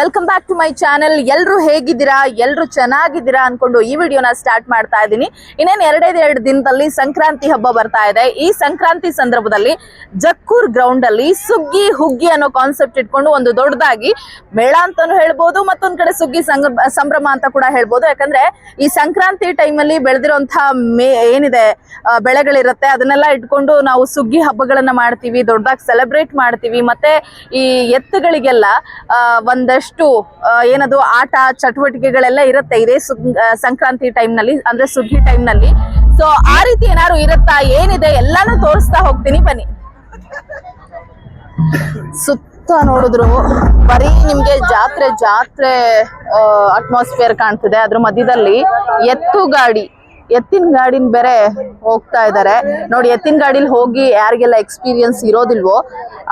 Welcome back to my channel ಎಲ್ಲರೂ ಹೇಗಿದ್ದೀರಾ? ಎಲ್ಲರೂ ಚೆನ್ನಾಗಿದ್ದೀರಾ ಅನ್ಕೊಂಡು ಈ ವಿಡಿಯೋನ ಸ್ಟಾರ್ಟ್ ಮಾಡ್ತಾ ಇದ್ದೀನಿ. ಇನ್ನೇನು ಎರಡು ದಿನದಲ್ಲಿ ಸಂಕ್ರಾಂತಿ ಹಬ್ಬ ಬರ್ತಾ ಇದೆ. ಈ ಸಂಕ್ರಾಂತಿ ಸಂದರ್ಭದಲ್ಲಿ ಜಕ್ಕೂರ್ ಗ್ರೌಂಡ್ ಅಲ್ಲಿ ಸುಗ್ಗಿ, ಹುಗ್ಗಿ ಅನ್ನೋ ಕಾನ್ಸೆಪ್ಟ್ ಇಟ್ಕೊಂಡು ಒಂದು ದೊಡ್ಡದಾಗಿ ಮೇಳ ಅಂತಾನು ಹೇಳ್ಬೋದು ಮತ್ತೊಂದ್ ಕಡೆ ಸುಗ್ಗಿ ಸಂಭ್ರಮ ಅಂತ ಕೂಡ ಹೇಳ್ಬೋದು. ಯಾಕಂದ್ರೆ ಈ ಸಂಕ್ರಾಂತಿ ಟೈಮಲ್ಲಿ ಬೆಳೆದಿರುವಂತಹ ಮೇ, ಏನಿದೆ ಬೆಳೆಗಳಿರುತ್ತೆ. ಅದನ್ನೆಲ್ಲ ಇಟ್ಕೊಂಡು ನಾವು ಸುಗ್ಗಿ ಹಬ್ಬಗಳನ್ನ ಮಾಡ್ತೀವಿ, ದೊಡ್ಡದಾಗಿ ಸೆಲೆಬ್ರೇಟ್ ಮಾಡ್ತೀವಿ. ಮತ್ತೆ ಈ ಎತ್ತುಗಳಿಗೆಲ್ಲ ಒಂದಷ್ಟು ಆ, ಏನದು ಆಟ ಚಟುವಟಿಕೆಗಳೆಲ್ಲ ಇರುತ್ತೆ ಇದೇ ಸಂಕ್ರಾಂತಿ ಟೈಮ್ನಲ್ಲಿ ಅಂದ್ರೆ ಸುಗ್ಗಿ ಟೈಮ್ನಲ್ಲಿ. ಸೊ ಆ ರೀತಿ ಏನಾದ್ರು ಇರುತ್ತಾ? ಏನಿದೆ? ಎಲ್ಲಾನು ತೋರಿಸ್ತಾ ಹೋಗ್ತೀನಿ ಬನ್ನಿ. ಸುತ್ತ ನೋಡಿದ್ರು ಬರೀ ನಿಮ್ಗೆ ಜಾತ್ರೆ ಜಾತ್ರೆ ಅಟ್ಮಾಸ್ಫಿಯರ್ ಕಾಣ್ತಿದೆ. ಅದ್ರ ಮಧ್ಯದಲ್ಲಿ ಎತ್ತು ಗಾಡಿ ಎತ್ತಿನ ಗಾಡಿನ ಬೇರೆ ಹೋಗ್ತಾ ಇದ್ದಾರೆ ನೋಡಿ, ಎತ್ತಿನ ಗಾಡಿಲಿ ಹೋಗಿ ಯಾರಿಗೆಲ್ಲ ಎಕ್ಸ್ಪೀರಿಯನ್ಸ್ ಇರೋದಿಲ್ವೋ,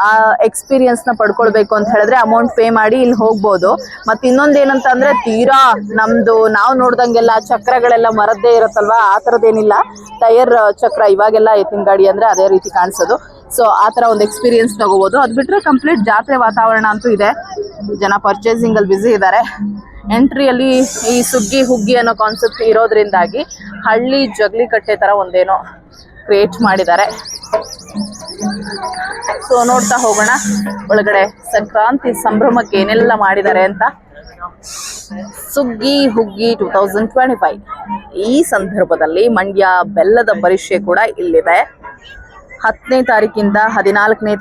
ಆ ಎಕ್ಸ್ಪೀರಿಯನ್ಸ್ನ ಪಡ್ಕೊಳ್ಬೇಕು ಅಂತ ಹೇಳಿದ್ರೆ ಅಮೌಂಟ್ ಪೇ ಮಾಡಿ ಇಲ್ಲಿ ಹೋಗ್ಬೋದು. ಮತ್ತೆ ಇನ್ನೊಂದ್ ಏನಂತ ಅಂದ್ರೆ ತೀರಾ ನಮ್ದು ನಾವು ನೋಡ್ದಂಗೆಲ್ಲ ಚಕ್ರಗಳೆಲ್ಲ ಮರದ್ದೇ ಇರುತ್ತಲ್ವಾ? ಆ ಥರದ್ದೇನಿಲ್ಲ ಟೈರ್ ಚಕ್ರ ಇವಾಗೆಲ್ಲ ಎತ್ತಿನ ಗಾಡಿ ಅಂದ್ರೆ ಅದೇ ರೀತಿ ಕಾಣಿಸೋದು. ಸೊ ಆ ತರ ಒಂದು ಎಕ್ಸ್ಪೀರಿಯನ್ಸ್ ತಗೋಬಹುದು ಅದ್ ಬಿಟ್ರೆ ಕಂಪ್ಲೀಟ್ ಜಾತ್ರೆ ವಾತಾವರಣ ಅಂತೂ ಇದೆ. ಜನ ಪರ್ಚೇಸಿಂಗ್ ಅಲ್ಲಿ ಬ್ಯುಸಿ ಇದ್ದಾರೆ ಎಂಟ್ರಿಯಲ್ಲಿ ಈ ಸುಗ್ಗಿ, ಹುಗ್ಗಿ ಅನ್ನೋ ಕಾನ್ಸೆಪ್ಟ್ ಇರೋದ್ರಿಂದಾಗಿ ಹಳ್ಳಿ ಜಗ್ಲಿ ಕಟ್ಟೆ ತರ ಒಂದೇನೋ ಕ್ರಿಯೇಟ್ ಮಾಡಿದ್ದಾರೆ. ಸೊ ನೋಡ್ತಾ ಹೋಗೋಣ. ಒಳಗಡೆ ಸಂಕ್ರಾಂತಿ ಸಂಭ್ರಮಕ್ಕೆ ಏನೆಲ್ಲ ಮಾಡಿದ್ದಾರೆ ಅಂತ. ಸುಗ್ಗಿ ಹುಗ್ಗಿ ಟೂ ತೌಸಂಡ್ ಟ್ವೆಂಟಿ ಫೈವ್ ಈ ಸಂದರ್ಭದಲ್ಲಿ ಮಂಡ್ಯ ಬೆಲ್ಲದ ಪರೀಕ್ಷೆ ಕೂಡ ಇಲ್ಲಿದೆ. ಹತ್ತನೇ ತಾರೀಕಿಂದ ಹದಿನಾಲ್ಕನೇ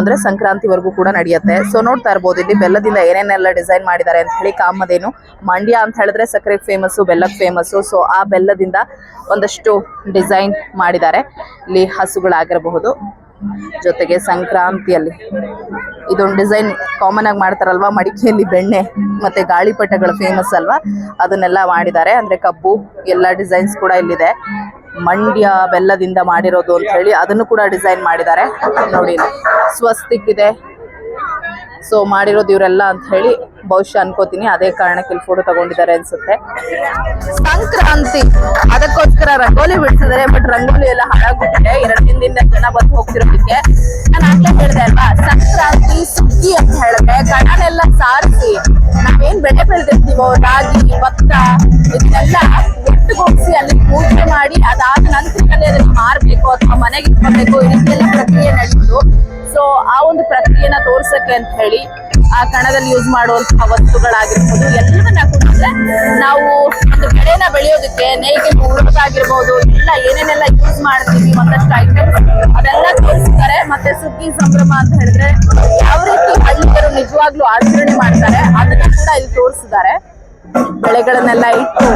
ಅಂದ್ರೆ ಸಂಕ್ರಾಂತಿವರೆಗೂ ಕೂಡ ನಡೆಯುತ್ತೆ. ಸೊ ನೋಡ್ತಾ ಇರ್ಬೋದು, ಇಲ್ಲಿ ಬೆಲ್ಲದಿಂದ ಏನೇನೆಲ್ಲ ಡಿಸೈನ್ ಮಾಡಿದ್ದಾರೆ ಅಂತ ಹೇಳಿ ಕಾಮಧೇನು. ಮಂಡ್ಯ ಅಂತ ಹೇಳಿದ್ರೆ ಸಕ್ಕರೆ ಫೇಮಸ್ ಬೆಲ್ಲಕ್ಕೆ ಫೇಮಸ್ ಸೊ ಆ ಬೆಲ್ಲದಿಂದ ಒಂದಷ್ಟು ಡಿಸೈನ್ ಮಾಡಿದ್ದಾರೆ. ಇಲ್ಲಿ ಹಸುಗಳಾಗಿರಬಹುದು. ಜೊತೆಗೆ ಸಂಕ್ರಾಂತಿಯಲ್ಲಿ. ಇದೊಂದು ಡಿಸೈನ್ ಕಾಮನ್ ಆಗಿ ಮಾಡ್ತಾರಲ್ವಾ? ಮಡಿಕೆಯಲ್ಲಿ ಬೆಣ್ಣೆ ಮತ್ತೆ ಗಾಳಿಪಟಗಳು ಫೇಮಸ್ ಅಲ್ವಾ? ಅದನ್ನೆಲ್ಲ ಮಾಡಿದ್ದಾರೆ. ಅಂದ್ರೆ ಕಬ್ಬು, ಎಲ್ಲ ಡಿಸೈನ್ಸ್ ಕೂಡ ಇಲ್ಲಿದೆ. ಮಂಡ್ಯ ಬೆಲ್ಲದಿಂದ ಮಾಡಿರೋದು ಅಂತ ಹೇಳಿ ಅದನ್ನು ಕೂಡ ಡಿಸೈನ್ ಮಾಡಿದ್ದಾರೆ. ನೋಡಿ ಸ್ವಸ್ತಿಕ್ ಇದೆ. ಸೊ ಮಾಡಿರೋದು ಇವರೆಲ್ಲ ಅಂತ ಹೇಳಿ ಬಹುಶಃ ಅನ್ಕೋತೀನಿ. ಅದೇ ಕಾರಣಕ್ಕೆ ಇಲ್ಲಿ ಫೋಟೋ ತಗೊಂಡಿದ್ದಾರೆ ಅನ್ಸುತ್ತೆ. ಸಂಕ್ರಾಂತಿ, ಅದಕ್ಕೋಸ್ಕರ ರಂಗೋಲಿ ಬಿಡ್ಸಿದ್ದಾರೆ ಬಟ್ ರಂಗೋಲಿ ಎಲ್ಲ ಹಾಳಾಗ್ಬಿಟ್ಟಿದೆ. ಎರಡು ದಿನದಿಂದ ಜನ ಬಂದು ಹೋಗ್ತಿರೋದಕ್ಕೆ. ನಾನು ಆಗ್ಲೇ ಹೇಳಿದೆ ಅಲ್ವಾ, ಸಂಕ್ರಾಂತಿ ಸುಗ್ಗಿ ಅಂತ ಹೇಳಿದ್ರೆ ಕಣನೆಲ್ಲ ಸಾರಿಸಿ, ನಾವೇನ್ ಬೆಳೆ ಬೆಳೆದಿರ್ತೀವೋ, ರಾಗಿ, ಭತ್ತ, ಇದನ್ನೆಲ್ಲ ಒಟ್ಟುಗೂಡಿಸಿ ಅಲ್ಲಿ ಪೂಜೆ ಮಾಡಿ, ಅದಾದ ನಂತರ ಅದನ್ನ ಮಾರ್ಬೇಕು ಅಥವಾ ಮನೆಗೆ ಇಟ್ಕೊಳ್ಬೇಕು, ಈ ತೋರ್ಸಕ್ಕೆ ಅಂತ ಹೇಳಿ ಆ ಕಣದಲ್ಲಿ ಯೂಸ್ ಮಾಡುವಂತಹ ವಸ್ತುಗಳಾಗಿರ್ಬೋದು, ಎಲ್ಲವನ್ನ ಕೂಡ ನಾವು ಒಂದು ಬೆಳೆನ ಬೆಳೆಯೋದಕ್ಕೆ ನೇಯ್ಗೆ ಉಳುಕಾಗಿರ್ಬೋದು ಎಲ್ಲ ಏನೇನೆಲ್ಲ ಯೂಸ್ ಮಾಡ್ತೀವಿ ಒಂದಷ್ಟು ಐಟಮ್ಸ್ ಅದೆಲ್ಲ ತೋರಿಸ್ತಾರೆ. ಮತ್ತೆ ಸುಗ್ಗಿ ಸಂಭ್ರಮ ಅಂತ ಹೇಳಿದ್ರೆ ಯಾವ ರೀತಿ ಹಳ್ಳಿಗರು ನಿಜವಾಗ್ಲೂ ಆಚರಣೆ ಮಾಡ್ತಾರೆ, ಅದನ್ನ ಕೂಡ ಇಲ್ಲಿ ತೋರಿಸಿದ್ದಾರೆ. ಬೆಳೆಗಳನ್ನೆಲ್ಲ ಇಟ್ಟು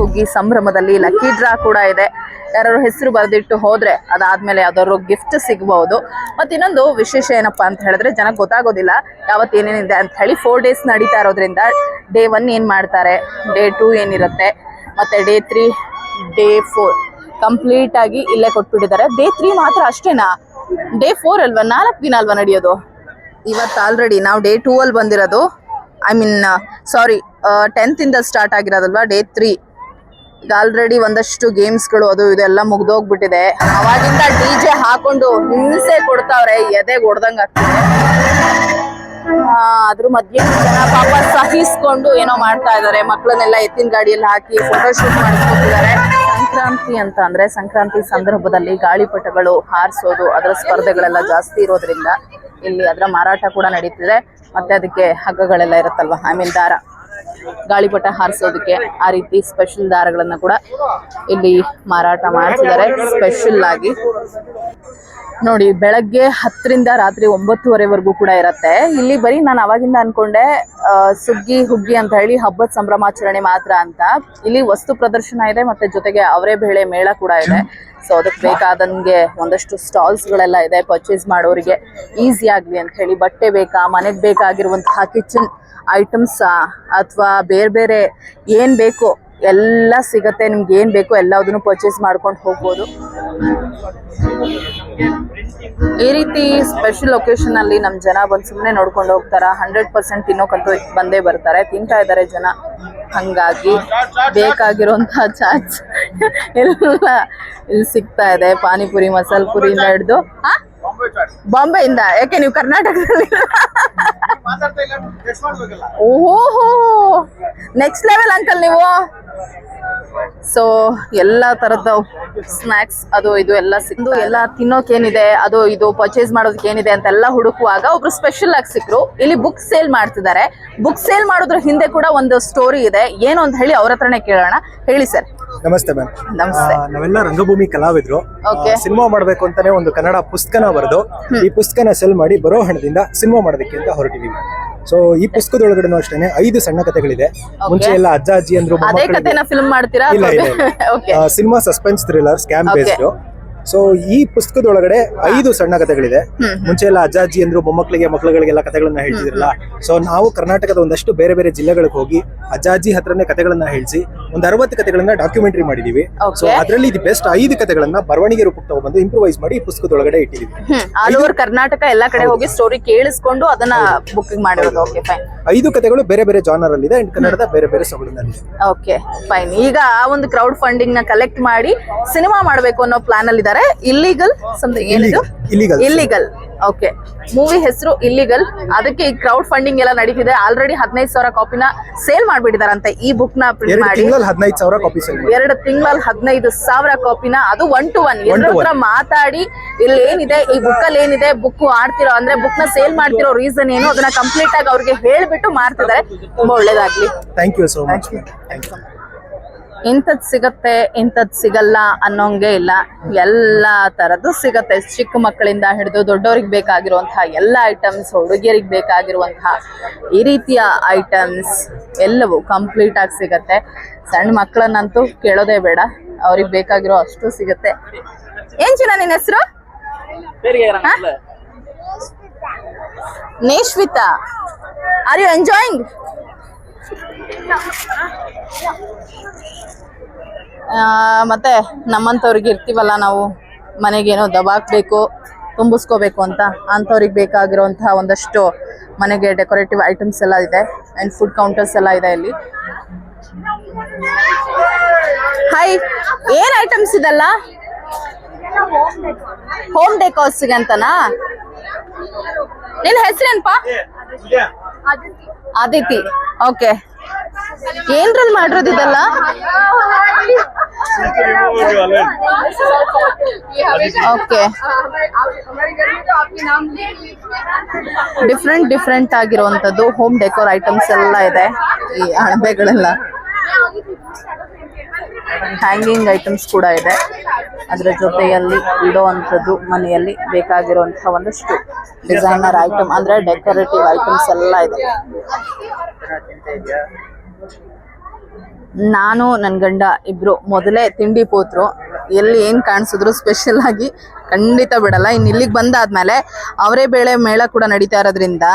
ಹುಗ್ಗಿ ಸಂಭ್ರಮದಲ್ಲಿ ಲಕ್ಕಿ ಡ್ರಾ ಕೂಡ ಇದೆ. ಯಾರು ಹೆಸರು ಬರೆದಿಟ್ಟು ಹೋದ್ರೆ ಅದಾದ್ಮೇಲೆ ಯಾವ್ದಾದ್ರು ಗಿಫ್ಟ್ ಸಿಗಬಹುದು ಮತ್ತೆ ಇನ್ನೊಂದು ವಿಶೇಷ ಏನಪ್ಪಾ ಅಂತ ಹೇಳಿದ್ರೆ ಜನಕ್ಕೆ ಗೊತ್ತಾಗೋದಿಲ್ಲ ಯಾವತ್ತು ಏನೇನಿದೆ ಅಂತ ಹೇಳಿ ಫೋರ್ ಡೇಸ್ ನಡೀತಾ ಇರೋದ್ರಿಂದ ಡೇ ಒನ್ ಏನ್ ಮಾಡ್ತಾರೆ? ಡೇ ಟೂ ಏನಿರುತ್ತೆ? ಮತ್ತೆ day three day four complete ಆಗಿ ಇಲ್ಲೇ ಕೊಟ್ಬಿಟ್ಟಿದ್ದಾರೆ. ಡೇ ತ್ರೀ ಮಾತ್ರ ಅಷ್ಟೇನಾ? ಡೇ ಫೋರ್ ಅಲ್ವಾ? ನಾಲ್ಕು ದಿನ ಅಲ್ವಾ ನಡೆಯೋದು? ಇವತ್ತು ಆಲ್ರೆಡಿ ನಾವು ಡೇ ಟೂ ಅಲ್ಲಿ ಬಂದಿರೋದು. ಐ ಮೀನ್ ಸಾರಿ ಟೆಂತ್ ಇಂದ ಸ್ಟಾರ್ಟ್ ಆಗಿರೋದಲ್ವಾ? ಡೇ ತ್ರೀ ಈಗ ಆಲ್ರೆಡಿ ಒಂದಷ್ಟು ಗೇಮ್ಸ್ಗಳು ಅದು ಇದೆಲ್ಲ ಮುಗ್ದೋಗ್ಬಿಟ್ಟಿದೆ. ಅವಾಗಿಂದ ಡಿ ಜೆ ಹಾಕೊಂಡು ಹಿಂಸೆ ಕೊಡ್ತಾವ್ರೆ, ಎದೆ ಹೊಡ್ದಂಗ್ ಆಗ್ತಿದೆ. ಅದ್ರ ಮಧ್ಯೆ ಜನ ಪಾಪ ಸಹಿಸ್ಕೊಂಡು ಏನೋ ಮಾಡ್ತಾ ಇದ್ದಾರೆ. ಮಕ್ಕಳನ್ನೆಲ್ಲ ಎತ್ತಿನ ಗಾಡಿಯಲ್ಲಿ ಹಾಕಿ ಫೋಟೋ ಶೂಟ್ ಮಾಡಿಸ್ಕೊತಿದ್ದಾರೆ. ಸಂಕ್ರಾಂತಿ ಅಂತ ಅಂದ್ರೆ ಸಂಕ್ರಾಂತಿ ಸಂದರ್ಭದಲ್ಲಿ ಗಾಳಿಪಟಗಳು ಹಾರಿಸೋದು, ಅದರ ಸ್ಪರ್ಧೆಗಳೆಲ್ಲ ಜಾಸ್ತಿ ಇರೋದ್ರಿಂದ ಇಲ್ಲಿ ಅದರ ಮಾರಾಟ ಕೂಡ ನಡೀತಿದೆ. ಮತ್ತೆ ಅದಕ್ಕೆ ಹಗ್ಗಗಳೆಲ್ಲ ಇರುತ್ತಲ್ವಾ? ಆಮೇಲೆ ದಾರ. ಗಾಳಿಪಟ ಹಾರಿಸೋದಕ್ಕೆ ಆ ರೀತಿ ಸ್ಪೆಷಲ್ ದಾರಗಳನ್ನು ಕೂಡ ಇಲ್ಲಿ ಮಾರಾಟ ಮಾಡ್ತಿದ್ದಾರೆ. ಸ್ಪೆಷಲ್ ಆಗಿ. ನೋಡಿ, ಬೆಳಗ್ಗೆ ಹತ್ತರಿಂದ ರಾತ್ರಿ ಒಂಬತ್ತುವರೆವರೆಗೂ ಕೂಡ ಇರತ್ತೆ. ಇಲ್ಲಿ ಬರೀ ನಾನು ಅವಾಗಿಂದ ಅನ್ಕೊಂಡೆ ಸುಗ್ಗಿ, ಹುಗ್ಗಿ ಅಂತ ಹೇಳಿ ಹಬ್ಬದ ಸಂಭ್ರಮಾಚರಣೆ ಮಾತ್ರ ಅಂತ. ಇಲ್ಲಿ ವಸ್ತು ಪ್ರದರ್ಶನ ಇದೆ ಮತ್ತೆ ಜೊತೆಗೆ ಅವರೇ ಬೇಳೆ ಮೇಳ ಕೂಡ ಇದೆ. ಸೊ ಅದಕ್ಕೆ ಬೇಕಾದಂಗೆ ಒಂದಷ್ಟು ಸ್ಟಾಲ್ಸ್ ಗಳೆಲ್ಲ ಇದೆ ಪರ್ಚೇಸ್ ಮಾಡೋರಿಗೆ ಈಸಿ ಆಗ್ಲಿ ಅಂತ ಹೇಳಿ. ಬಟ್ಟೆ ಬೇಕಾ, ಮನೆಗೆ ಬೇಕಾಗಿರುವಂತಹ ಕಿಚನ್ ಐಟಮ್ಸ್ ಅಥವಾ ಬೇರೆ ಬೇರೆ ಏನ್ ಬೇಕು ಎಲ್ಲ ಸಿಗುತ್ತೆ, ನಿಮ್ಗೆ ಏನ್ ಬೇಕು ಎಲ್ಲದನ್ನು ಪರ್ಚೇಸ್ ಮಾಡ್ಕೊಂಡು ಹೋಗ್ಬೋದು. ಈ ರೀತಿ ಸ್ಪೆಷಲ್ ಲೊಕೇಶನ್ ಅಲ್ಲಿ ನಮ್ ಜನ ಬಂದು ಸುಮ್ಮನೆ ನೋಡ್ಕೊಂಡು ಹೋಗ್ತಾರ? ಹಂಡ್ರೆಡ್ ಪರ್ಸೆಂಟ್ ತಿನ್ನೋಕಂತೂ ಬಂದೇ ಬರ್ತಾರೆ. ತಿಂತಾ ಇದ್ದಾರೆ ಜನ. ಹಂಗಾಗಿ ಬೇಕಾಗಿರುವಂತಹ ಚಾಟ್ಸ್ ಎಲ್ಲ ಇಲ್ಲಿ ಸಿಗ್ತಾ ಇದೆ. ಪಾನಿಪುರಿ, ಮಸಾಲ ಪುರಿಯಿಂದ ಹಿಡ್ದು. ಹಾ? ಬಾಂಬೆಯಿಂದ ಯಾಕೆ ನೀವು ಕರ್ನಾಟಕದಲ್ಲಿ? ಓಹೋ! ನೆಕ್ಸ್ಟ್ ಲೆವೆಲ್ ಅಂಕಲ್ ನೀವು. ಸೊ ಎಲ್ಲ ತರದ ಸ್ನಾಕ್ಸ್ ಅದು ಇದು ಎಲ್ಲ ಸಿಕ್ತು ಎಲ್ಲ ತಿನ್ನೋಕೆ ಏನಿದೆ ಅದು ಇದು ಪರ್ಚೇಸ್ ಮಾಡೋದಕ್ಕೆ ಏನಿದೆ ಅಂತೆಲ್ಲ ಹುಡುಕುವಾಗ ಒಬ್ರು ಸ್ಪೆಷಲ್ ಆಗಿ ಸಿಕ್ಕರು ಇಲ್ಲಿ ಬುಕ್ ಸೇಲ್ ಮಾಡ್ತಿದ್ದಾರೆ. ಬುಕ್ ಸೇಲ್ ಮಾಡೋದ್ರ ಹಿಂದೆ ಕೂಡ ಒಂದು ಸ್ಟೋರಿ ಇದೆ. ಏನು ಅಂತ ಹೇಳಿ ಅವ್ರ ಹತ್ರನೇ ಕೇಳೋಣ. ಹೇಳಿ ಸರ್ ನಮಸ್ತೆ ಮ್ಯಾಮ್ ನಮಸ್ತೆ. ನಾವೆಲ್ಲ ರಂಗಭೂಮಿ ಕಲಾವಿದ್ರು. ಸಿನಿಮಾ ಮಾಡಬೇಕು ಅಂತಾನೆ ಒಂದು ಕನ್ನಡ ಪುಸ್ತಕನ ಬರೆದು ಈ ಪುಸ್ತಕನ ಸೆಲ್ ಮಾಡಿ ಬರೋ ಹಣದಿಂದ ಸಿನಿಮಾ ಮಾಡೋದಕ್ಕೆ ಅಂತ ಹೊರಟಿದೀವಿ. ಸೊ ಈ ಪುಸ್ತಕದೊಳಗಡೆನೂ ಅಷ್ಟೇನೆ ಐದು ಸಣ್ಣ ಕಥೆಗಳಿದೆ. ಮುಂಚೆ ಎಲ್ಲ ಅಜ್ಜ ಅಜ್ಜಿ ಅಂದ್ರು ಅದೇ ಮೊಮ್ಮಕ್ಕಳಿಗೆ- ಕಥೆನ ಫಿಲ್ಮ್ ಮಾಡ್ತೀರಾ ಇಲ್ಲ cinema suspense thriller scam. Based so ಈ ಪುಸ್ತಕದೊಳಗಡೆ ಐದು ಸಣ್ಣ ಕಥೆಗಳಿದೆ. ಮುಂಚೆ ಎಲ್ಲ ಅಜ್ಜ ಅಜ್ಜಿ ಅಂದ್ರು ಮೊಮ್ಮಕ್ಕಳಿಗೆ ಮಕ್ಕಳುಗಳಿಗೆಲ್ಲ ಕಥೆಗಳನ್ನ ಹೇಳ್ತಿದ್ರಲ್ಲ. ಸೊ ನಾವು ಕರ್ನಾಟಕದ ಒಂದಷ್ಟು ಬೇರೆ ಬೇರೆ ಜಿಲ್ಲೆಗಳಿಗೆ ಹೋಗಿ ಅಜ್ಜಾಜಿ ಅಜ್ಜಿ ಹತ್ರನೇ ಕಥೆಗಳನ್ನ ಹೇಳಿಸಿ ಒಂದು ಅರವತ್ತು ಕಥೆಗಳನ್ನ ಡಾಕ್ಯುಮೆಂಟರಿ ಮಾಡಿದೀವಿ. ಸೊ ಅದರಲ್ಲಿ ಇದು ಬೆಸ್ಟ್ ಐದು ಕಥೆಗಳನ್ನ ಬರವಣಿಗೆ ರೂಪಕ್ಕೆ ತಗೊಂಡ್ಬಂದು ಇಂಪ್ರೂವೈಸ್ ಮಾಡಿ ಪುಸ್ತಕದೊಳಗಡೆ ಇಟ್ಟಿದ್ದೀವಿ ಆಲ್ ಓವರ್ ಕರ್ನಾಟಕ ಎಲ್ಲಾ ಕಡೆ ಹೋಗಿ ಸ್ಟೋರಿ ಕೇಳಿಸ್ಕೊಂಡು ಅದನ್ನ ಬುಕ್ಕಿಂಗ್ ಮಾಡಿರೋದು. ಓಕೆ ಫೈನ್ ಐದು ಕಥೆಗಳು ಬೇರೆ ಬೇರೆ ಜಾನರ್ ಅಲ್ಲಿ ಇದೆ ಅಂಡ್ ಕನ್ನಡದ ಬೇರೆ ಬೇರೆ ಸೊಗಡಿನಲ್ಲಿ ಓಕೆ ಫೈನ್ ಈಗ ಆ ಒಂದು ಕ್ರೌಡ್ ಫಂಡಿಂಗ್ನ ಕಲೆಕ್ಟ್ ಮಾಡಿ ಸಿನಿಮಾ ಮಾಡಬೇಕು ಅನ್ನೋ ಪ್ಲಾನ್ ಅಲ್ಲಿ ಇದ್ದಾರೆ ಇಲ್ಲಿಗಲ್ ಸಮಥಿಂಗ್ ಏನಿದು. ಇಲ್ಲಿಗಲ್ ಓಕೆ ಮೂವಿ ಹೆಸರು ಇಲ್ಲಿಗಲ್ ಅದಕ್ಕೆ ಈ ಕ್ರೌಡ್ ಫಂಡಿಂಗ್ ಎಲ್ಲ ನಡೀತಿದೆ. ಆಲ್ರೆಡಿ ಹದಿನೈದು ಸಾವಿರ ಕಾಪಿನ ಸೇಲ್ ಮಾಡ್ಬಿಟ್ಟಿದಾರಂತೆ ಈ ಬುಕ್ನ ಪ್ರಿಂಟ್ ಮಾಡಿ. ಹದಿನೈದು ಸಾವಿರ ಕಾಪಿ ಎರಡು ತಿಂಗಳಲ್ಲಿ ಹದಿನೈದು ಸಾವಿರ ಕಾಪಿನ ಅದು ಒನ್ ಟು ಒನ್ ಎಲ್ಲರ ಮಾತಾಡಿ ಇಲ್ಲಿ ಏನಿದೆ ಈ ಬುಕ್ ಅಲ್ಲಿ ಏನಿದೆ ಬುಕ್ ಆಡ್ತಿರೋ ಅಂದ್ರೆ ಬುಕ್ನ ಸೇಲ್ ಮಾಡ್ತಿರೋ ರೀಸನ್ ಏನು ಅದನ್ನ ಕಂಪ್ಲೀಟ್ ಆಗಿ ಅವ್ರಿಗೆ ಹೇಳ್ಬಿಟ್ಟು ಮಾಡ್ತಿದ್ದಾರೆ. ತುಂಬಾ ಒಳ್ಳೇದಾಗ್ಲಿ. Thank you so much thank you ಇಂಥದ್ ಸಿಗತ್ತೆ ಇಂಥದ್ ಸಿಗಲ್ಲ ಅನ್ನೋಂಗೆ ಇಲ್ಲ. ಎಲ್ಲ ತರದ್ದು ಸಿಗತ್ತೆ. ಚಿಕ್ಕ ಮಕ್ಕಳಿಂದ ಹಿಡಿದು ದೊಡ್ಡವ್ರಿಗೆ ಬೇಕಾಗಿರುವಂತಹ ಎಲ್ಲ ಐಟಮ್ಸ್ ಹುಡುಗಿಯರಿಗೆ ಬೇಕಾಗಿರುವಂತಹ ಈ ರೀತಿಯ ಐಟಮ್ಸ್ ಎಲ್ಲವೂ ಕಂಪ್ಲೀಟ್ ಆಗಿ ಸಿಗತ್ತೆ. ಸಣ್ಣ ಮಕ್ಕಳನ್ನಂತೂ ಕೇಳೋದೇ ಬೇಡ. ಅವ್ರಿಗೆ ಬೇಕಾಗಿರೋ ಅಷ್ಟು ಸಿಗತ್ತೆ. ಏನ್ ಚಿನ್ನ ನಿನ್ನ ಹೆಸರು? ನೇಶ್ವಿತಾ. ಆರ್ ಯು ಎಂಜಾಯಿಂಗ್ ಮತ್ತೆ ನಮ್ಮಂಥವ್ರಿಗೆ ಇರ್ತೀವಲ್ಲ ನಾವು ಮನೆಗೇನೋ ದಬಾಕ್ಬೇಕು ತುಂಬಿಸ್ಕೋಬೇಕು ಅಂತ ಅಂಥವ್ರಿಗೆ ಬೇಕಾಗಿರುವಂತಹ ಒಂದಷ್ಟು ಮನೆಗೆ ಡೆಕೋರೇಟಿವ್ ಐಟಮ್ಸ್ ಎಲ್ಲ ಇದೆ ಆ್ಯಂಡ್ ಫುಡ್ ಕೌಂಟರ್ಸ್ ಎಲ್ಲ ಇದೆ ಇಲ್ಲಿ. ಹಾಯ್ ಏನ್ ಐಟಮ್ಸ್ ಇದೆಲ್ಲ? ಹೋಮ್ ಡೆಕೋರ್ಸ್ಗೆ ಅಂತನಾ? ನಿನ್ನ ಹೆಸರೇನಪ್ಪ ಆದಿತಿ. ಓಕೆ. ಏನ್ರಲ್ಲಿ ಮಾಡಿರೋದು ಇದೆಲ್ಲ? ಓಕೆ. ಡಿಫ್ರೆಂಟ್ ಡಿಫ್ರೆಂಟ್ ಆಗಿರುವಂತದ್ದು ಹೋಮ್ ಡೆಕೋರ್ ಐಟಮ್ಸ್ ಎಲ್ಲ ಇದೆ. ಈ ಅಣಬೆಗಳೆಲ್ಲ ಹ್ಯಾಂಗಿಂಗ್ ಐಟಮ್ಸ್ ಕೂಡ ಇದೆ. ಅದರ ಜೊತೆಯಲ್ಲಿ ಇಡುವಂಥದ್ದು ಮನೆಯಲ್ಲಿ ಬೇಕಾಗಿರುವಂತಹ ಒಂದಷ್ಟು ಡಿಸೈನರ್ ಐಟಮ್ ಅಂದ್ರೆ ಡೆಕೋರೇಟಿವ್ ಐಟಮ್ಸ್ ಎಲ್ಲ ಇದೆ. ನಾನು ನನ್ನ ಗಂಡ ಇಬ್ರು ಮೊದಲೇ ತಿಂಡಿ ಪೋತ್ರು. ಎಲ್ಲಿ ಏನು ಕಾಣಿಸಿದ್ರು ಸ್ಪೆಷಲ್ ಆಗಿ ಖಂಡಿತ ಬಿಡಲ್ಲ. ಇನ್ನು ಇಲ್ಲಿಗೆ ಬಂದಾದ್ಮೇಲೆ ಅವರೇ ಬೇಳೆ ಮೇಳ ಕೂಡ ನಡೀತಾ ಇರೋದ್ರಿಂದ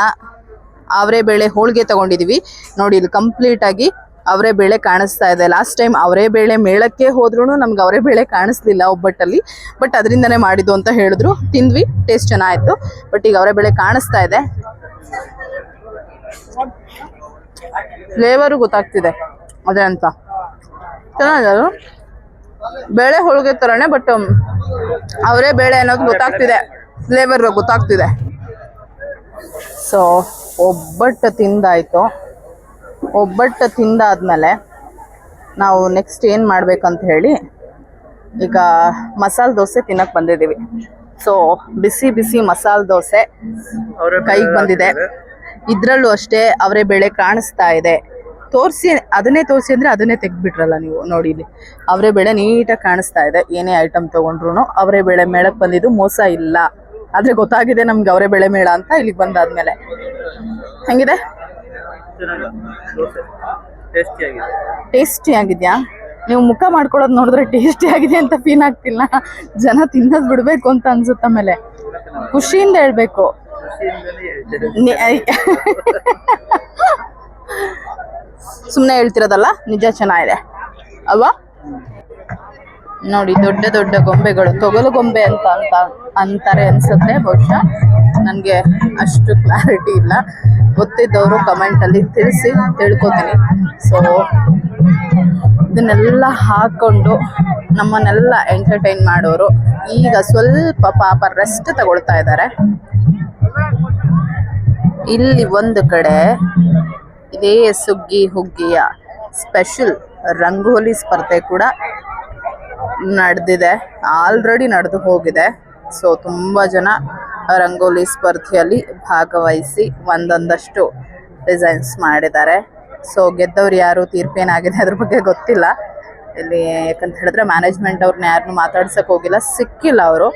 ಅವರೇ ಬೇಳೆ ಹೋಳಿಗೆ ತಗೊಂಡಿದೀವಿ. ನೋಡಿ ಇಲ್ಲಿ ಕಂಪ್ಲೀಟ್ ಆಗಿ ಅವರೇ ಬೇಳೆ ಕಾಣಿಸ್ತಾ ಇದೆ. ಲಾಸ್ಟ್ ಟೈಮ್ ಅವರೇ ಬೇಳೆ ಮೇಳಕ್ಕೆ ಹೋದ್ರೂ ನಮ್ಗೆ ಅವರೇ ಬೇಳೆ ಕಾಣಿಸ್ಲಿಲ್ಲ ಒಬ್ಬಟ್ಟಲ್ಲಿ. ಬಟ್ ಅದರಿಂದನೇ ಮಾಡಿದ್ದು ಅಂತ ಹೇಳಿದ್ರು. ತಿಂದ್ವಿ ಟೇಸ್ಟ್ ಚೆನ್ನಾಗಿತ್ತು ಬಟ್ ಈಗ ಅವರೇ ಬೇಳೆ ಕಾಣಿಸ್ತಾ ಇದೆ. ಫ್ಲೇವರು ಗೊತ್ತಾಗ್ತಿದೆ. ಅದೇ ಅಂತ. ಚೆನ್ನಾಗಿದೆ ಬೇಳೆ ಹೋಳಿಗೆ ಥರನೇ ಬಟ್ ಅವರೇ ಬೇಳೆ ಅನ್ನೋದು ಗೊತ್ತಾಗ್ತಿದೆ. ಫ್ಲೇವರ್ ಗೊತ್ತಾಗ್ತಿದೆ. ಸೊ ಒಬ್ಬಟ್ಟು ತಿಂದಾಯ್ತು. ಒಬ್ಬಟ್ಟು ತಿಂದಾದ್ಮೇಲೆ ನಾವು ನೆಕ್ಸ್ಟ್ ಏನು ಮಾಡ್ಬೇಕಂತ ಹೇಳಿ ಈಗ ಮಸಾಲೆ ದೋಸೆ ತಿನ್ನಕ್ಕೆ ಬಂದಿದ್ದೀವಿ. ಸೊ ಬಿಸಿ ಬಿಸಿ ಮಸಾಲೆ ದೋಸೆ ಕೈಗೆ ಬಂದಿದೆ. ಇದ್ರಲ್ಲೂ ಅಷ್ಟೇ ಅವರೇ ಬೆಳೆ ಕಾಣಿಸ್ತಾ ಇದೆ. ತೋರಿಸಿ ಅದನ್ನೇ ತೋರಿಸಿ ಅಂದರೆ ಅದನ್ನೇ ತೆಗೆದ್ಬಿಟ್ರಲ್ಲ ನೀವು ನೋಡಿ ಇಲ್ಲಿ. ಅವರೇ ಬೆಳೆ ನೀಟಾಗಿ ಕಾಣಿಸ್ತಾ ಇದೆ. ಏನೇ ಐಟಮ್ ತೊಗೊಂಡ್ರು ಅವರೇ ಬೆಳೆ ಮೇಳಕ್ಕೆ ಬಂದಿದ್ದು ಮೋಸ ಇಲ್ಲ. ಆದ್ರೆ ಗೊತ್ತಾಗಿದೆ ನಮ್ಗೆ ಅವರೇ ಬೆಳೆ ಮೇಳ ಅಂತ ಇಲ್ಲಿಗೆ ಬಂದಾದ್ಮೇಲೆ. ಹೆಂಗಿದೆ? ಟೇಸ್ಟಿ ಆಗಿದ್ಯಾ? ನೀವು ಮುಖ ಮಾಡ್ಕೊಳ್ಳೋದು ನೋಡಿದ್ರೆ ಟೇಸ್ಟಿ ಆಗಿದೆ ಅಂತ ಫೀಲ್ ಆಗ್ತಿಲ್ಲ. ಜನ ತಿನ್ನದ್ ಬಿಡ್ಬೇಕು ಅಂತ ಅನ್ಸುತ್ತ ಮೇಲೆ ಖುಷಿಯಿಂದ ಹೇಳ್ಬೇಕು. ಸುಮ್ನೆ ಸುಮ್ಮನೆ ಹೇಳ್ತಿರೋದಲ್ಲ ನಿಜ ಚೆನ್ನಾಗಿದೆ. ಅಲ್ವಾ? ನೋಡಿ, ದೊಡ್ಡ ದೊಡ್ಡ ಗೊಂಬೆಗಳು, ತೊಗಲು ಗೊಂಬೆ ಅಂತ ಅಂತ ಅಂತಾರೆ ಅನ್ಸುತ್ತೆ, ಬಹುಶಃ. ನನಗೆ ಅಷ್ಟು ಕ್ಲಾರಿಟಿ ಇಲ್ಲ. ಗೊತ್ತಿದ್ದವರು ಕಮೆಂಟಲ್ಲಿ ತಿಳಿಸಿ ತಿಳ್ಕೊತೀನಿ. ಸೊ ಇದನ್ನೆಲ್ಲ ಹಾಕೊಂಡು ನಮ್ಮನ್ನೆಲ್ಲ ಎಂಟರ್ಟೈನ್ ಮಾಡೋರು. ಈಗ ಸ್ವಲ್ಪ ಪಾಪ ರೆಸ್ಟ್ ತಗೊಳ್ತಾ ಇದ್ದಾರೆ ಇಲ್ಲಿ ಒಂದು ಕಡೆ ಇದೇ ಸುಗ್ಗಿ ಹುಗ್ಗಿಯ ಸ್ಪೆಷಲ್ ರಂಗೋಲಿ ಸ್ಪರ್ಧೆ ಕೂಡ ನಡೆದಿದೆ. ಆಲ್ರೆಡಿ ನಡೆದು ಹೋಗಿದೆ. ಸೊ ತುಂಬ ಜನ ರಂಗೋಲಿ ಸ್ಪರ್ಧೆಯಲ್ಲಿ ಭಾಗವಹಿಸಿ ಒಂದೊಂದಷ್ಟು ಡಿಸೈನ್ಸ್ ಮಾಡಿದ್ದಾರೆ. ಸೊ ಗೆದ್ದವ್ರು ಯಾರು ತೀರ್ಪೇನಾಗಿದೆ ಅದ್ರ ಬಗ್ಗೆ ಗೊತ್ತಿಲ್ಲ. ಇಲ್ಲಿ ಯಾಕಂತ ಹೇಳಿದ್ರೆ ಮ್ಯಾನೇಜ್ಮೆಂಟ್ ಅವ್ರನ್ನ ಯಾರನ್ನೂ ಮಾತಾಡ್ಸಕ್ ಹೋಗಿಲ್ಲ. ಸಿಕ್ಕಿಲ್ಲ ಅವರು.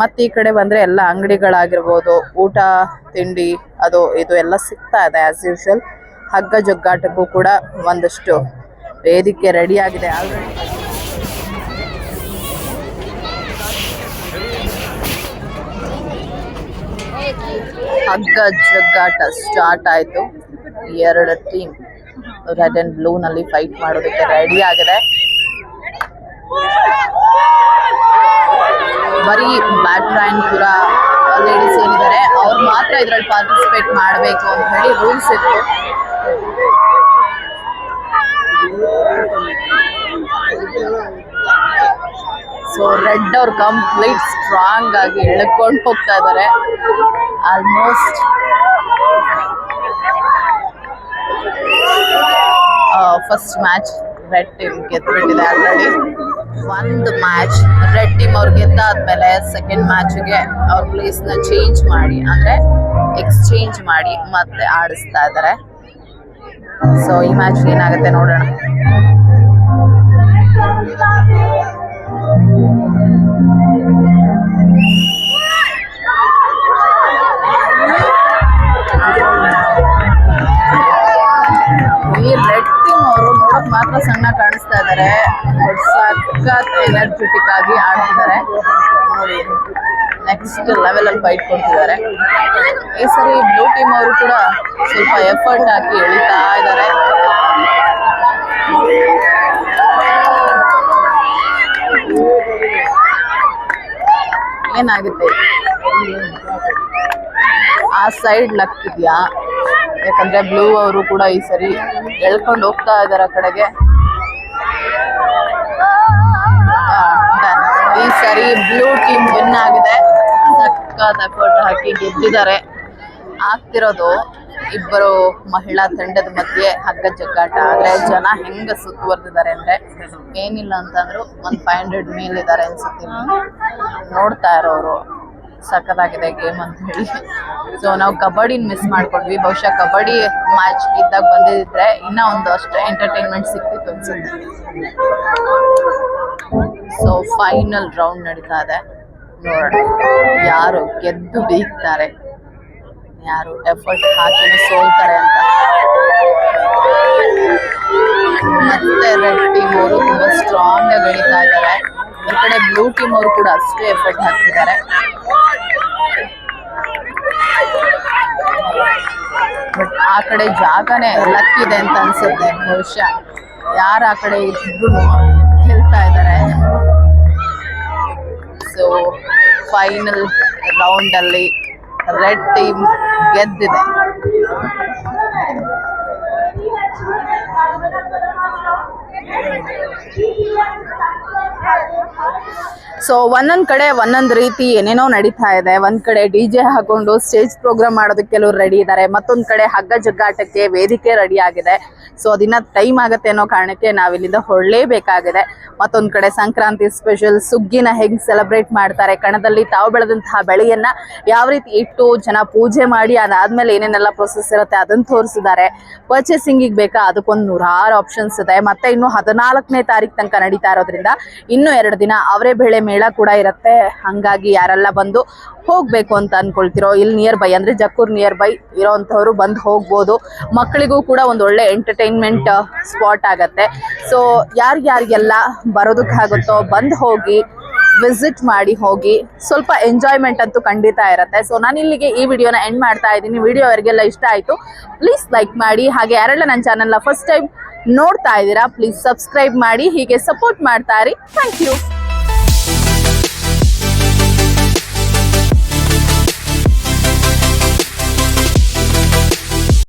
ಮತ್ತೆ ಈ ಕಡೆ ಬಂದ್ರೆ ಎಲ್ಲ ಅಂಗಡಿಗಳಾಗಿರ್ಬೋದು, ಊಟ, ತಿಂಡಿ, ಅದು, ಇದು ಎಲ್ಲ ಸಿಗ್ತಾ ಇದೆ ಆಸ್ ಯೂಶುವಲ್ ಹಗ್ಗ ಜಗ್ಗಾಟಕ್ಕೂ ಕೂಡ ಒಂದಷ್ಟು ವೇದಿಕೆ ರೆಡಿ ಆಗಿದೆ. ಆಲ್ರೆಡಿ ಹಗ್ಗ ಜಗ್ಗಾಟ ಸ್ಟಾರ್ಟ್ ಆಯ್ತು. ಎರಡು ಟೀಮ್ ರೆಡ್ ಅಂಡ್ ಬ್ಲೂ ನಲ್ಲಿ ಫೈಟ್ ಮಾಡೋದಕ್ಕೆ ರೆಡಿ ಆಗಿದೆ. ಬರೀ ಕೂಡ ಲೇಡೀಸ್ ಏನಿದ್ದಾರೆ, ಅವ್ರು ಮಾತ್ರ ಇದ್ರಲ್ಲಿ ಪಾರ್ಟಿಸಿಪೇಟ್ ಮಾಡಬೇಕು ಅಂತ ಹೇಳಿ ರೂಲ್ಸ್ ಇತ್ತು. ಸೊ ರೆಡ್ ಅವ್ರು ಕಂಪ್ಲೀಟ್ ಸ್ಟ್ರಾಂಗ್ ಆಗಿ ಎಳ್ಕೊಂಡು ಹೋಗ್ತಾ ಇದ್ದಾರೆ almost first match red team ಗೆದ್ಬಿಟ್ಟಿದೆ already ಒಂದು ಮ್ಯಾಚ್ ರೆಡ್ ಟೀಮ್ ಅವ್ರು ಗೆದ್ದಾದ್ಮೇಲೆ ಸೆಕೆಂಡ್ ಮ್ಯಾಚ್ಗೆ ಅವ್ರ ಪ್ಲೇಸ್ನ ಚೇಂಜ್ ಮಾಡಿ, ಅಂದ್ರೆ ಎಕ್ಸ್ಚೇಂಜ್ ಮಾಡಿ ಮತ್ತೆ ಆಡಿಸ್ತಾ ಇದಾರೆ. ಸೊ ಈ ಮ್ಯಾಚ್ ಏನಾಗುತ್ತೆ ನೋಡೋಣ. ಈ ನೋಡಕ್ ಮಾತ್ರ ಸಣ್ಣ ಕಾಣಿಸ್ತಾ ಇದ್ದಾರೆ ಸಖತ್ ಎನರ್ಜೆಟಿಕ್ ಆಗಿ ಆಡ್ತಿದ್ದಾರೆ ನೋಡಿ ನೆಕ್ಸ್ಟ್ ಲೆವೆಲ್ ಅಲ್ಲಿ ಫೈಟ್ ಕೊಡ್ತಿದ್ದಾರೆ ಈ ಸರಿ ಬ್ಲೂ ಟೀಮ್ ಅವರು ಕೂಡ ಸ್ವಲ್ಪ ಎಫರ್ಟ್ ಹಾಕಿ ಎಳಿತಾ ಇದ್ದಾರೆ ಏನಾಗುತ್ತೆ? ಆ ಸೈಡ್ ಲಕ್ ಇದೆಯಾ? ಯಾಕಂದ್ರೆ ಬ್ಲೂ ಅವರು ಕೂಡ ಈ ಸರಿ ಎಳ್ಕೊಂಡು ಹೋಗ್ತಾ ಇದಾರೆ ಆ ಕಡೆಗೆ. ಈ ಸರಿ ಬ್ಲೂ ಟೀಮ್ ವಿನ್ ಆಗಿದೆ. ಸಕ್ಕ ಎಫರ್ಟ್ ಹಾಕಿ ಗೆದ್ದಿದ್ದಾರೆ. ಆಗ್ತಿರೋದು ಇಬ್ಬರು ಮಹಿಳಾ ತಂಡದ ಮಧ್ಯೆ ಹಗ್ಗ ಜಗ್ಗಾಟ. ಆದ್ರೆ ಜನ ಹೆಂಗ ಸುತ್ತುವರೆದಿದ್ದಾರೆ ಅಂದ್ರೆ ಏನಿಲ್ಲ ಅಂತಂದ್ರು ಒಂದ್ ಫೈವ್ ಹಂಡ್ರೆಡ್ ಮೇಲಿದ್ದಾರೆ ಅನ್ಸುತ್ತೆ. ನೋಡ್ತಾ ಇರೋರು. ಸಖತ್ತಾಗಿದೆ ಗೇಮ್ ಅಂತ ಹೇಳಿ. ಸೊ ನಾವು ಕಬಡ್ಡಿನ ಮಿಸ್ ಮಾಡ್ಕೊಂಡ್ವಿ. ಬಹುಶಃ ಕಬಡ್ಡಿ ಮ್ಯಾಚ್ ಇದ್ದಾಗ ಬಂದಿದ್ರೆ ಇನ್ನ ಒಂದು ಅಷ್ಟು ಎಂಟರ್ಟೈನ್ಮೆಂಟ್ ಸಿಕ್ತಿತ್ತು ಅನ್ಸುತ್ತೆ. ಸೊ ಫೈನಲ್ ರೌಂಡ್ ನಡೀತಾ ಇದೆ. ನೋಡೋಣ. ಯಾರು ಗೆದ್ದು ಬೀಗ್ತಾರೆ. ಯಾರು ಎಫರ್ಟ್ ಹಾಕಿನೂ ಸೋಲ್ತಾರೆ ಅಂತ. ಮತ್ತೆ ರೆಡ್ ಟೀಮ್ ಅವರು ತುಂಬಾ ಸ್ಟ್ರಾಂಗ್ ಆಗಿ ಬೆಳೀತಾ ಇದ್ದಾರೆ ಈ ಕಡೆ ಬ್ಲೂ ಟೀಮ್ ಅವರು ಕೂಡ ಅಷ್ಟೇ ಎಫರ್ಟ್ ಹಾಕ್ತಿದ್ದಾರೆ ಬಟ್ ಆ ಕಡೆ ಜಾಗನೇ ಲಕ್ ಇದೆ ಅಂತ ಅನ್ಸುತ್ತೆ ಬಹುಶಃ ಯಾರು ಆ ಕಡೆ ಇದ್ರು ಗೆಲ್ತಾ ಇದ್ದಾರೆ ಸೊ ಫೈನಲ್ ರೌಂಡ್ ಅಲ್ಲಿ ರೆಡ್ ಟೀಮ್ ಗೆದ್ದಿದೆ. ಸೊ ಒಂದೊಂದ್ ಕಡೆ ಒಂದೊಂದು ರೀತಿ ಏನೇನೋ ನಡೀತಾ ಇದೆ. ಒಂದ್ ಕಡೆ ಡಿ ಜೆ ಹಾಕೊಂಡು ಸ್ಟೇಜ್ ಪ್ರೋಗ್ರಾಮ್ ಮಾಡೋದಕ್ಕೆ ಕೆಲವರು ರೆಡಿ ಇದ್ದಾರೆ. ಮತ್ತೊಂದ್ ಕಡೆ ಹಗ್ಗ ಜಗ್ಗಾಟಕ್ಕೆ ವೇದಿಕೆ ರೆಡಿ ಆಗಿದೆ. ಸೊ ಅದಿನ್ನ ಟೈಮ್ ಆಗುತ್ತೆ ಅನ್ನೋ ಕಾರಣಕ್ಕೆ ನಾವಿಲ್ಲಿಂದ ಹೊರಲೇಬೇಕಾಗಿದೆ. ಮತ್ತೊಂದ್ ಕಡೆ ಸಂಕ್ರಾಂತಿ ಸ್ಪೆಷಲ್ ಸುಗ್ಗಿನ ಹೆಂಗ್ ಸೆಲೆಬ್ರೇಟ್ ಮಾಡ್ತಾರೆ, ಕಣದಲ್ಲಿ ತಾವು ಬೆಳೆದಂತಹ ಬೆಳೆಯನ್ನ ಯಾವ ರೀತಿ ಇಟ್ಟು ಜನ ಪೂಜೆ ಮಾಡಿ ಅದಾದ್ಮೇಲೆ ಏನೇನೆಲ್ಲ ಪ್ರೊಸೆಸ್ ಇರುತ್ತೆ ಅದನ್ನ ತೋರಿಸಿದ್ದಾರೆ. ಪರ್ಚೇಸಿಂಗಿಗೆ ಬೇಕಾ? ಅದಕ್ಕೊಂದು ನೂರಾರು ಆಪ್ಷನ್ಸ್ ಇದೆ. ಮತ್ತೆ ಇನ್ನು ಹದಿನಾಲ್ಕನೇ ತಾರೀಕು ತನಕ ನಡೀತಾ ಇರೋದ್ರಿಂದ ಇನ್ನು ಎರಡು ದಿನ ಅವರೇ ಬೆಳೆ ಮೇಳ ಕೂಡ ಇರುತ್ತೆ. ಹಂಗಾಗಿ ಯಾರೆಲ್ಲ ಬಂದು ಹೋಗ್ಬೇಕು ಅಂತ ಅನ್ಕೊಳ್ತಿರೋ, ಇಲ್ಲಿ ನಿಯರ್ ಬೈ ಅಂದ್ರೆ ಜಕ್ಕೂರ್ ನಿಯರ್ ಬೈ ಇರೋಂಥವ್ರು ಬಂದು ಹೋಗ್ಬೋದು. ಮಕ್ಕಳಿಗೂ ಕೂಡ ಒಂದು ಒಳ್ಳೆ ಎಂಟರ್ಟೈನ್ಮೆಂಟ್ ಸ್ಪಾಟ್ ಆಗತ್ತೆ. ಸೊ ಯಾರಿಗ್ಯಾರಿಗೆಲ್ಲ ಬರೋದಕ್ಕಾಗುತ್ತೋ ಬಂದು ಹೋಗಿ ವಿಸಿಟ್ ಮಾಡಿ ಹೋಗಿ ಸ್ವಲ್ಪ ಎಂಜಾಯ್ಮೆಂಟ್ ಅಂತೂ ಖಂಡಿತ ಇರುತ್ತೆ. ಸೊ ನಾನು ಇಲ್ಲಿಗೆ ಈ ವಿಡಿಯೋನ ಎಂಡ್ ಮಾಡ್ತಾ ಇದ್ದೀನಿ. ವಿಡಿಯೋ ಅವರಿಗೆಲ್ಲ ಇಷ್ಟ ಆಯಿತು ಪ್ಲೀಸ್ ಲೈಕ್ ಮಾಡಿ. ಹಾಗೆ ಯಾರೆಲ್ಲ ನನ್ನ ಚಾನಲ್ನ ಫಸ್ಟ್ ಟೈಮ್ ನೋಡ್ತಾ ಇದ್ದೀರಾ ಪ್ಲೀಸ್ ಸಬ್ಸ್ಕ್ರೈಬ್ ಮಾಡಿ. ಹೀಗೆ ಸಪೋರ್ಟ್ ಮಾಡ್ತಾ ಇರಿ. Thank you